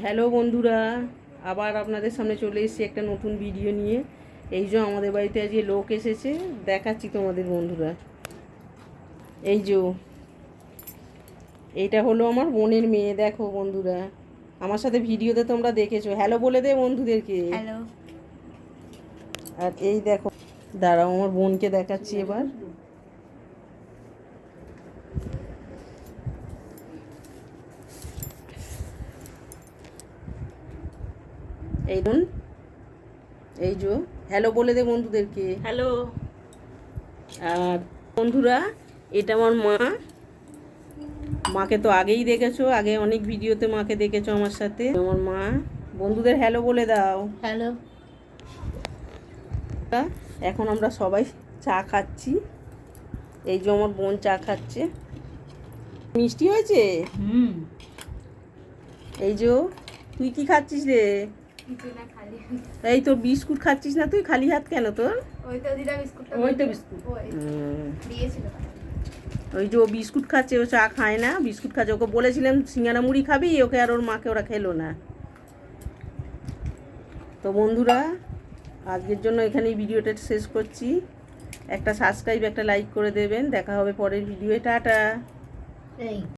Hello বন্ধুরা আবার আপনাদের সামনে চলে এসেছি একটা নতুন ভিডিও নিয়ে। এই যে আমাদের বাড়িতে আজকে লোক এসেছে দেখাচ্ছি তোমাদের বন্ধুরা। এই যে এইটা হলো আমার বোনের মেয়ে দেখো বন্ধুরা। আমার সাথে ভিডিওতে তোমরা দেখেছ। হ্যালো বলে দে বন্ধুদেরকে। হ্যালো আর এই দেখো দাঁড়াও আমার বোনকে দেখাচ্ছি এবার। এই বোন এই যো হ্যালো বলে দে বন্ধুদেরকে। হ্যালো আর বন্ধুরা এটা আমার মা। মাকে তো আগেই দেখেছ আগে অনেক ভিডিওতে মাকে দেখেছ আমার সাথে। আমার মা বন্ধুদের হ্যালো বলে দাও। হ্যালো এখন আমরা সবাই চা খাচ্ছি। এই যে আমার বোন চা খাচ্ছে। মিষ্টি হয়েছে? হুম। এই যে তুই কি খাচ্ছিস রে? এই তোর বিস্কুট খাচ্ছিস না তুই? খালি হাত কেন তোর? ওই তো দিদা বিস্কুটটা ওই তো বিস্কুট। ওই দিয়েছিল। ওই যে ও বিস্কুট খাচ্ছে ও চা খায় না বিস্কুট খাচ্ছে। ওকে বলেছিলাম সিঙ্গারা মুড়ি খাবি ওকে আর ওর মাকে ওরা খেলো না। তো বন্ধুরা আজকের জন্য এখানেই ভিডিওটা শেষ করছি। একটা সাবস্ক্রাইব একটা লাইক করে দেবেন। দেখা হবে পরের ভিডিও টাটা। এই।